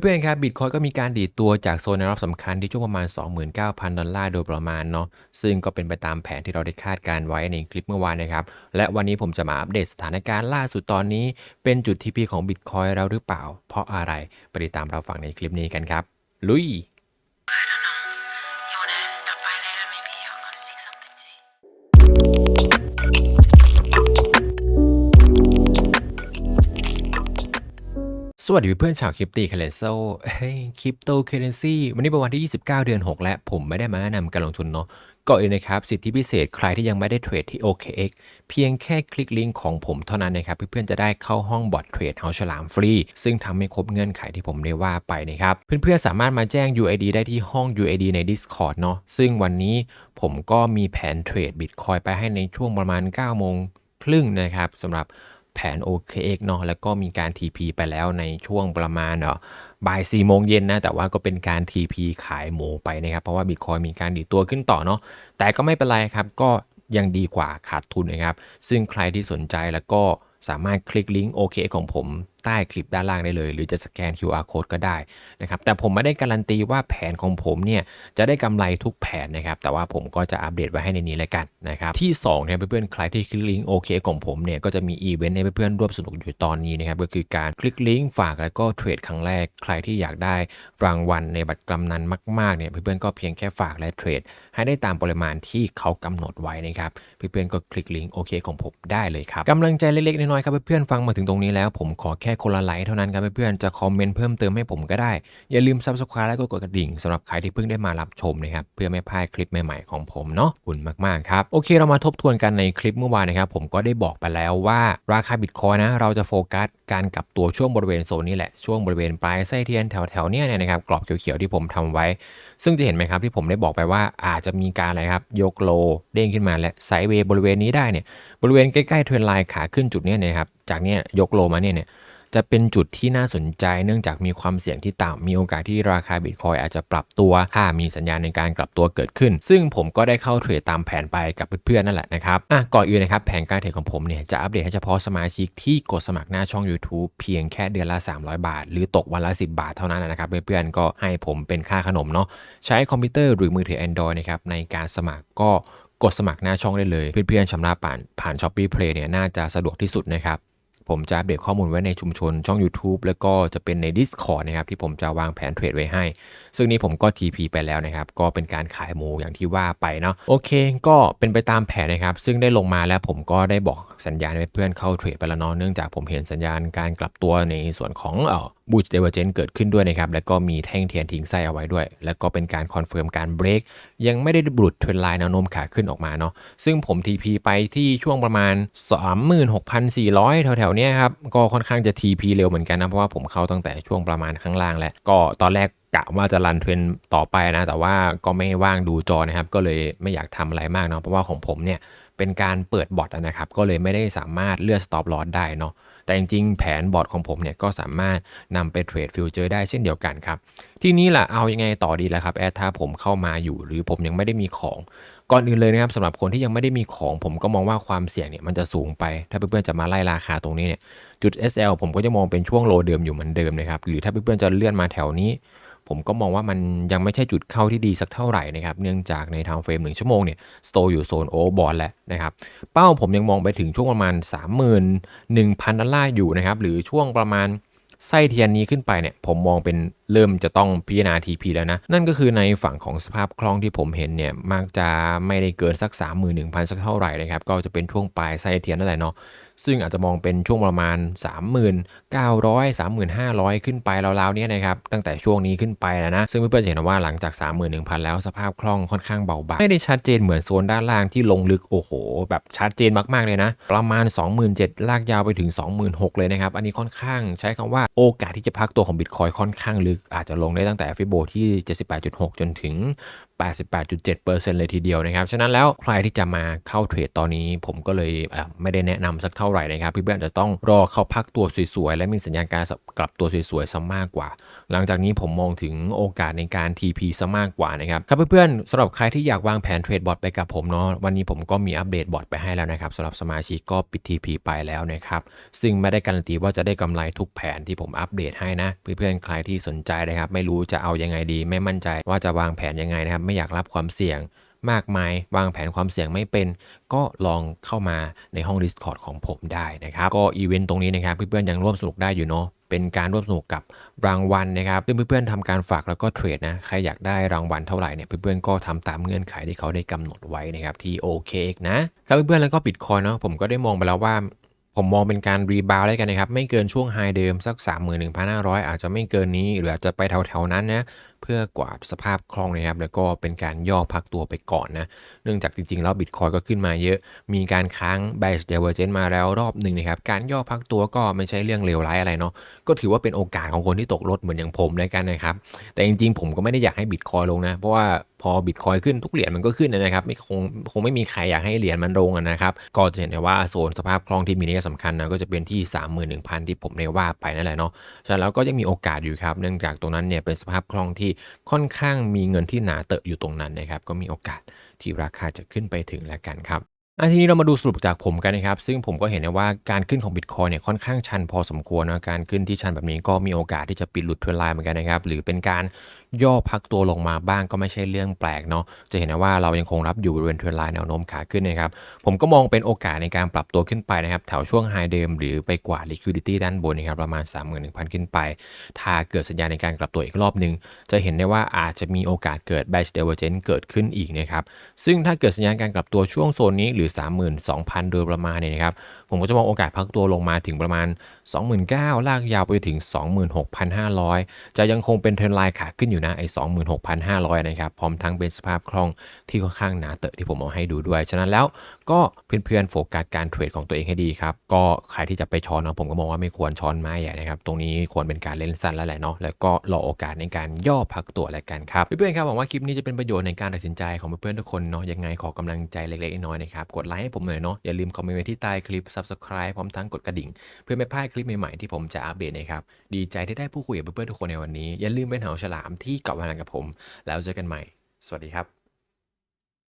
เพื่อนๆครับบิตคอยก็มีการดีดตัวจากโซนในรอบสำคัญที่ช่วงประมาณ 29,000 ดอลลาร์โดยประมาณเนาะซึ่งก็เป็นไปตามแผนที่เราได้คาดการไว้ในคลิปเมื่อวานนะครับ และวันนี้ผมจะมาอัปเดตสถานการณ์ล่าสุดตอนนี้ เป็นจุดทีพีของบิตคอยแล้วหรือเปล่า เพราะอะไร ไปติดตามเราฟังในคลิปนี้กันครับ ลุย สวัสดีเพื่อนชาวคริปตีเคเลโซเฮ้ยคริปโตเคเรนซีวันนี้เป็นวันที่ 29 เดือน 6 และผมไม่ได้มาแนะนำการลงทุนเนาะก่อนอื่นนะครับ สิทธิพิเศษใครที่ยังไม่ได้เทรดที่ OKX เพียงแค่คลิกลิงก์ของผมเท่านั้นนะครับ เพื่อนๆจะได้เข้าห้องบอทเทรดเฮาฉลามฟรี ซึ่งทำให้ครบเงื่อนไขที่ผมได้ว่าไปนะครับ เพื่อนๆสามารถมาแจ้ง UID ได้ที่ห้อง UID ใน Discord เนาะซึ่งวันนี้ผมก็มีแผนเทรดบิตคอยไปให้ในช่วงประมาณ9โมงครึ่งนะครับสำหรับ แผน OKX เนาะแล้วก็มีการ TP ไปแล้วในช่วงประมาณเนาะบ่าย4โมงเย็นนะแต่ว่าก็เป็นการ TP ขายหมูไปนะครับ เพราะว่าบิตคอยมีการดีดตัวขึ้นต่อเนาะแต่ก็ไม่เป็นไรครับ ก็ยังดีกว่าขาดทุนนะครับ ซึ่งใครที่สนใจแล้วก็สามารถคลิกลิงก์ OKX ของผม ใต้คลิปด้านล่างได้เลย หรือจะสแกน QR code ก็ได้นะครับแต่ผมไม่ได้การันตีว่าแผนของผมเนี่ยจะได้กำไรทุกแผนนะครับแต่ว่าผมก็จะอัปเดตไว้ให้ในนี้เลยกันนะครับที่2เนี่ยเพื่อนๆใครที่คลิกลิงก์โอเคของผมเนี่ยก็จะมีอีเวนต์ให้เพื่อนๆร่วมสนุกอยู่ตอนนี้นะครับก็คือการคลิกลิงก์ฝากแล้วก็เทรดครั้งแรกใครที่อยากได้รางวัลในบัตรกำนันมากๆเนี่ยเพื่อนๆก็เพียงแค่ฝากและเทรด ให้ได้ตามปริมาณที่เขากำหนดไว้นะครับเพื่อนๆก็คลิกลิงก์โอเคของผมได้เลยครับกำลังใจเล็กๆน้อยๆครับเพื่อนๆฟังมาถึงตรงนี้แล้ว ผมขอแค่คนละไลค์เท่านั้นครับเพื่อนๆจะคอมเมนต์เพิ่มเติมให้ผมก็ได้ อย่าลืม subscribe แล้วก็กดกระดิ่งสำหรับใครที่เพิ่งได้มารับชมนะครับเพื่อไม่พลาดคลิปใหม่ๆของผมเนาะขอบคุณมากๆครับโอเคเรามาทบทวนกันในคลิปเมื่อวานนะครับผมก็ได้บอกไปแล้วว่าราคาบิตคอยนะเราจะโฟกัสการกลับตัวช่วงบริเวณโซนนี้แหละช่วงบริเวณปลายไส้เทียนแถวๆเนี้ยนะครับกรอบเขียวๆที่ผมทำไว้ ซึ่งจะเห็นไหมครับที่ผมได้บอกไปว่าอาจจะมีการอะไรครับยกโลเด้งขึ้นมาและไซด์เวย์บริเวณนี้ได้เนี่ยบริเวณใกล้ๆเทรนไลน์ขาขึ้นจุดเนี้ยนะครับจากเนี้ยยกโลมาเนี่ยเนี่ย จะเป็นจุดที่น่าสนใจเนื่องจากมีความเสี่ยงที่ต่ำมีโอกาสที่ราคาบิตคอยอาจจะปรับตัวถ้ามีสัญญาณในการกลับตัวเกิดขึ้น ซึ่งผมก็ได้เข้าเทรดตามแผนไปกับเพื่อนๆนั่นแหละนะครับอะก่อนอื่นนะครับแผนการเทรดของผมเนี่ยจะอัปเดตให้เฉพาะสมาชิกที่กดสมัครหน้าช่อง YouTube เพียงแค่เดือนละ 300 บาท หรือตกวันละ 10 บาทเท่านั้นนะครับเพื่อนๆก็ให้ผมเป็นค่าขนมเนาะใช้คอมพิวเตอร์หรือมือถือ Android นะครับในการสมัครก็กดสมัครหน้าช่องได้เลย เพื่อนๆชำระผ่านผ่าน Shopee Play เนี่ยน่าจะสะดวกที่สุดนะครับ ผมจะอัปเดตข้อมูลไว้ในชุมชนช่อง YouTube แล้วก็จะเป็นใน Discord นะครับที่ผมจะวางแผนเทรดไว้ให้ ซึ่งนี้ผมก็ TP ไปแล้วนะครับ ก็เป็นการขายหมูอย่างที่ว่าไปเนาะโอเค ก็เป็นไปตามแผนนะครับ ซึ่งได้ลงมาแล้วผมก็ได้บอกสัญญาณให้เพื่อนเข้าเทรดไปแล้วเนาะเนื่องจากผมเห็นสัญญาณการกลับตัวในส่วนของเออบูชเดเวอร์เจนเกิดขึ้นด้วยนะครับ แล้วก็มีแท่งเทียนทิ้งไส้เอาไว้ด้วย แล้วก็เป็นการคอนเฟิร์มการเบรกยังไม่ได้บุดเทรนไลน์แนวโน้มขาขึ้นออกมาเนาะซึ่งผม TP ไปที่ช่วงประมาณ 36,400 แถวๆเนี้ยครับ ก็ค่อนข้างจะ TP เร็วเหมือนกันนะ เพราะว่าผมเข้าตั้งแต่ช่วงประมาณข้างล่างแล้วก็ตอนแรกกะว่าจะรันเทรนต่อไปนะ แต่ว่าก็ไม่ว่างดูจอนะครับ ก็เลยไม่อยากทำอะไรมากเนาะเพราะว่าของผมเนี่ยเป็นการเปิดบอทนะครับ ก็เลยไม่ได้สามารถเลือก stop loss ได้เนาะ แต่จริงๆ แผนบอร์ดของผมเนี่ยก็สามารถนำไปเทรดฟิวเจอร์ได้เช่นเดียวกันครับ ทีนี้ล่ะเอายังไงต่อดีล่ะครับแอดถ้าผมเข้ามาอยู่หรือผมยังไม่ได้มีของก่อนอื่นเลยนะครับสำหรับคนที่ยังไม่ได้มีของผมก็มองว่าความเสี่ยงเนี่ยมันจะสูงไป ถ้าเพื่อนๆจะมาไล่ราคาตรงนี้เนี่ยจุด SL ผมก็จะมองเป็นช่วงโลเดิมอยู่เหมือนเดิมนะครับหรือถ้าเพื่อนๆจะเลื่อนมาแถวนี้ ผมก็มองว่ามันยังไม่ใช่จุดเข้าที่ดีสักเท่าไหร่นะครับ เนื่องจากในทางเฟรมหนึ่งชั่วโมงเนี่ยสโตอยู่โซนโอเวอร์บอลแล้วนะครับ เป้าผมยังมองไปถึงช่วงประมาณ 31,000 ดอลลาร์อยู่นะครับ หรือช่วงประมาณไส้เทียนนี้ขึ้นไปเนี่ยผมมองเป็นเริ่มจะต้องพิจารณา TP แล้วนะ นั่นก็คือในฝั่งของสภาพคล่องที่ผมเห็นเนี่ยมักจะไม่ได้เกินสัก 31,000 สักเท่าไหร่นะครับ ก็จะเป็นช่วงปลายไส้เทียนนั่นแหละเนาะ ซึ่งอาจจะมองเป็นช่วงประมาณ 3,900 3,500 ขึ้นไปราวๆนี้นะครับตั้งแต่ช่วงนี้ขึ้นไปแล้วนะ ซึ่งเพื่อนๆจะเห็นว่าหลังจาก 31,000 แล้วสภาพคล่องค่อนข้างเบาบางไม่ได้ชัดเจนเหมือนโซนด้านล่างที่ลงลึกโอ้โห แบบชัดเจนมากๆเลยนะ ประมาณ 27,000 ลากยาวไปถึง 26,000 เลยนะครับ อันนี้ค่อนข้างใช้คำว่าโอกาสที่จะพักตัวของบิตคอยค่อนข้างลึก อาจจะลงได้ตั้งแต่ฟิโบที่ 78.6 จนถึง 88.7%เลยทีเดียวนะครับ ฉะนั้นแล้วใครที่จะมาเข้าเทรดตอนนี้ผมก็เลยเไม่ได้แนะนำสักเท่าไหร่นะครับเพื่อนๆอจะต้องรอเข้าพักตัวสวยๆ และมีสัญญาณการกลับตัวสวยๆซะมากกว่า หลังจากนี้ผมมองถึงโอกาสในการ TP ซะมากกว่านะครับ ครับเพื่อนๆสำหรับใครที่อยากวางแผนเทรดบอทไปกับผมเนาะวันนี้ผมก็มีอัปเดตบอทไปให้แล้วนะครับสำหรับสมาชิกก็ปิด TP ไปแล้วนะครับซึ่งไม่ได้การันตีว่าจะได้กำไรทุกแผนที่ผมอัปเดตให้นะเพื่อนๆใครที่สนใจนะครับไม่รู้จะเอายังไงดี ไม่มั่นใจว่าจะวางแผนยังไงนะครับไม่อยากรับความเสี่ยง มากมายวางแผนความเสี่ยงไม่เป็น ก็ลองเข้ามาในห้อง Discord ของผมได้นะครับ ก็อีเวนต์ตรงนี้นะครับเพื่อนๆยังร่วมสนุกได้อยู่เนาะเป็นการร่วมสนุกกับรางวัลนะครับซึ่งเพื่อนๆทำการฝากแล้วก็เทรดนะใครอยากได้รางวัลเท่าไหร่เนี่ยเพื่อนๆก็ทำตามเงื่อนไขที่เขาได้กำหนดไว้นะครับที่ OKX นะครับเพื่อนๆแล้วก็บิตคอยเนาะผมก็ได้มองไปแล้วว่าผมมองเป็นการรีบาวด์ได้กันนะครับ ไม่เกินช่วงไฮเดิมสัก 31,500 อาจจะไม่เกินนี้ หรืออาจจะไปแถวๆนั้นนะ เพื่อกวาดสภาพคล่องนะครับ แล้วก็เป็นการย่อพักตัวไปก่อนนะ เนื่องจากจริงๆ แล้วบิตคอยก็ขึ้นมาเยอะ มีการค้าง b บ s divergence มาแล้วรอบหนึ่งนะครับ การย่อพักตัวก็ไม่ใช่เรื่องเลวร้ายอะไรเนาะ ก็ถือว่าเป็นโอกาสของคนที่ตกรถเหมือนอย่างผมเลยกันนะครับ แต่จริงๆ ผมก็ไม่ได้อยากให้บิตคอยลงนะ เพราะว่าพอบิตคอยขึ้นทุกเหรียญมันก็ขึ้นนะครับไม่คงคงไม่มีใครอยากให้เหรียญมันลงนะครับก็จะเห็นได้ว่าโซนสภาพคล่องที่มีนัยสำคัญนะก็จะเป็นที่ 31,000 ที่ผมได้ว่าไปนั่นแหละเนาะฉะนั้นแล้วก็ยังมีโอกาสอยู่ครับเนื่องจากตรงนั้นเนี่ยเป็นสภาพคล่องที่ค่อนข้างมีเงินที่หนาเตอะอยู่ตรงนั้นนะครับ ก็มีโอกาสที่ราคาจะขึ้นไปถึงแล้วกันครับอันทีนี้เรามาดูสรุปจากผมกันนะครับ ซึ่งผมก็เห็นนะว่าการขึ้นของบิตคอยเนี่ยค่อนข้างชันพอสมควรนะการขึ้นที่ชันแบบนี้ก็มีโอกาสที่จะปิดหลุดเทรนไลน์เหมือนกันนะครับ หรือเป็นการ ย่อพักตัวลงมาบ้างก็ไม่ใช่เรื่องแปลกเนาะจะเห็นนะว่าเรายังคงรับอยู่บริเวณเทรนไลน์แนวโน้มขาขึ้นนะครับผมก็มองเป็นโอกาสในการปรับตัวขึ้นไปนะครับแถวช่วงไฮเดิมหรือไปกว่า liquidity ด้านบนนะครับประมาณ 31,000 ขึ้นไป ถ้าเกิดสัญญาณในการกลับตัวอีกรอบหนึ่งจะเห็นได้ว่าอาจจะมีโอกาสเกิด batch divergence เกิดขึ้นอีกนะครับซึ่งถ้าเกิดสัญญาณการกลับตัวช่วงโซนนี้หรือ 32,000 โดยประมาณเนี่ยนะครับผมก็จะมองโอกาสพักตัวลงมาถึงประมาณ 29,000 ลากยาวไปถึง 26,500 จะยังคงเป็นเทรนไลน์ขาขึ้นอยู่นะไอ้26,500นะครับ พร้อมทั้งเป็นสภาพคล่องที่ค่อนข้างหนาเตอะที่ผมเอาให้ดูด้วย ฉะนั้นแล้วก็เพื่อนๆโฟกัสการเทรดของตัวเองให้ดีครับ ก็ใครที่จะไปช้อนเนาะผมก็มองว่าไม่ควรช้อนไม้ใหญ่นะครับ ตรงนี้ควรเป็นการเล่นสั้นแล้วแหละเนาะ แล้วก็รอโอกาสในการย่อพักตัวแล้วกันครับ เพื่อนๆครับหวังว่าคลิปนี้จะเป็นประโยชน์ในการตัดสินใจของเพื่อนๆทุกคนเนาะ ยังไงขอกำลังใจเล็กๆน้อยๆนะครับ กดไลค์ให้ผมหน่อยเนาะ อย่าลืมคอมเมนต์ไว้ที่ใต้คลิป subscribe พร้อมทั้งกดกระดิ่ง เพื่อไม่พลาดคลิปใหม่ๆที่ผมจะอัปเดตนะครับ ดีใจที่ได้พูดคุยกับเพื่อนๆทุกคนในวันนี้ อย่าลืมเป็นหาฉลามที่เกาะพนันกับผม แล้วเจอกันใหม่ สวัสดีครับ